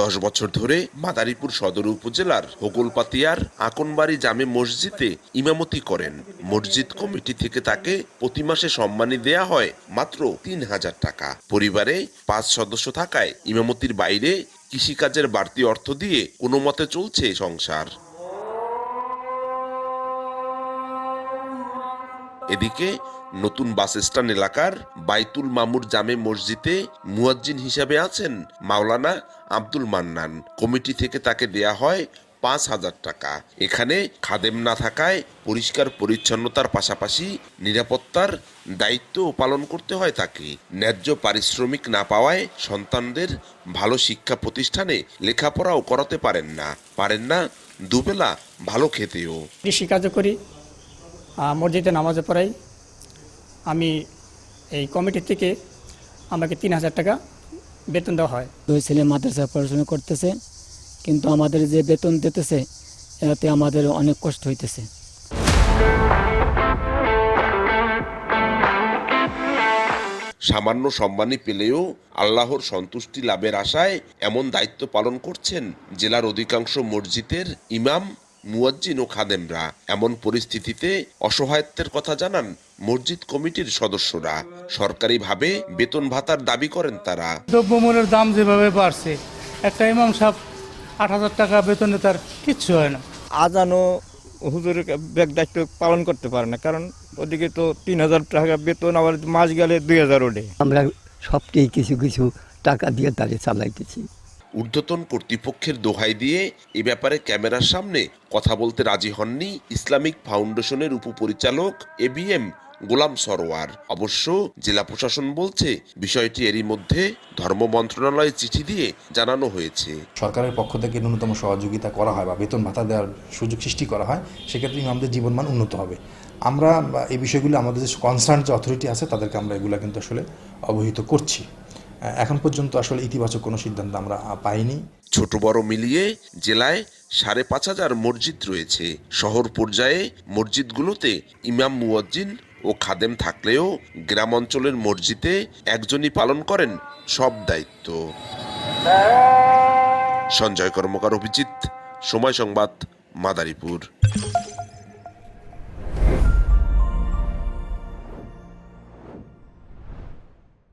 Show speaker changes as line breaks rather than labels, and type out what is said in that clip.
দশ বছর ধরে মাদারীপুর সদর উপজেলার হোগলপাতিয়ার আকনবাড়ি জামে মসজিদে ইমামতি করেন। মসজিদ কমিটি থেকে তাকে প্রতি মাসে সম্মানী দেয়া হয় মাত্র তিন হাজার টাকা। পরিবারে পাঁচ সদস্য থাকায় ইমামতির বাইরে কৃষিকাজের বাড়তি অর্থ দিয়ে কোনো মতে চলছে সংসার। এদিকে নতুন বাস স্ট্যান্ড এলাকার বাইতুল মামুর জামে মসজিদে মুয়াজ্জিন হিসাবে আছেন মাওলানা আব্দুল মান্নান। কমিটি থেকে তাকে দেয়া হয় পাঁচ হাজার টাকা। এখানে খাদেম না থাকায় পরিষ্কার পরিচ্ছন্নতার পাশাপাশি নিরাপত্তার দায়িত্বও পালন করতে হয় তাকে। ন্যায্য পারিশ্রমিক না পাওয়ায় সন্তানদের ভালো শিক্ষা প্রতিষ্ঠানে লেখাপড়াও করাতে পারেন না। পারেন না, দুবেলা ভালো খেতেও।
কৃষিকাজও করি মসজিদে নামাজে পড়াই আমি এই কমিটি থেকে আমাকে তিন হাজার টাকা বেতন দেওয়া হয়।
দুই ছেলে মাদ্রাসায় পড়াশোনা করতেছে কিন্তু আমাদের যে বেতন দিতেছে এতে আমাদের অনেক কষ্ট হইতেছে।
সামান্য সম্মানী পেলেও আল্লাহর সন্তুষ্টি লাভের আশায় এমন দায়িত্ব পালন করছেন জেলার অধিকাংশ মসজিদের ইমাম মুয়াজ্জিন ও খাদেমরা এমন পরিস্থিতিতে অসহায়ত্বের কথা জানান মসজিদ কমিটির সদস্যরা। সরকারিভাবে বেতন ভাতার দাবি করেন তারা।
দ্রব্যমূল্যের দাম যেভাবে বাড়ছে একটা ইমাম সাহেব আট হাজার টাকা বেতনে তার কিচ্ছু হয় না।
আজানও হুজুরের ব্যাগ দায়িত্ব পালন করতে পারে না কারণ ওদিকে তো তিন হাজার টাকা বেতন আবার মাস গেলে দুই হাজার ওঠে।
আমরা সবকেই কিছু কিছু টাকা দিয়ে তারে চালাইতেছি।
ঊর্ধ্বতন কর্তৃপক্ষের দোহাই দিয়ে এ ব্যাপারে ক্যামেরার সামনে কথা বলতে রাজি হননি ইসলামিক ফাউন্ডেশনের উপপরিচালক A B M Golam Sarwar. অবশ্য জেলা প্রশাসন বলছে, বিষয়টি এরই মধ্যে ধর্ম মন্ত্রণালয়ে চিঠি দিয়ে জানানো হয়েছে।
সরকারের পক্ষ থেকে ন্যূনতম সহযোগিতা করা হয় বা বেতন ভাতা দেওয়ার সুযোগ সৃষ্টি করা হয়, সেক্ষেত্রে ইমামদের জীবনমান উন্নত হবে। আমরা এই বিষয়গুলো আমাদের যে কনসার্ন যে অথরিটি আছে, তাদেরকে আমরা এগুলো কিন্তু আসলে অবহিত করছি। এখন পর্যন্ত আসলে ইতিবাচক কোনো সিদ্ধান্ত আমরা পাইনি।
ছোট বড় মিলিয়ে জেলায় সাড়ে পাঁচ হাজার মসজিদ রয়েছে। শহর পর্যায়ে মসজিদগুলোতে ইমাম মুয়াজ্জিন ও খাদেম থাকলেও গ্রাম অঞ্চলের মসজিদে একজনই পালন করেন সব দায়িত্ব। সঞ্জয় কর্মকার অভিজিৎ, সময় সংবাদ, মাদারীপুর।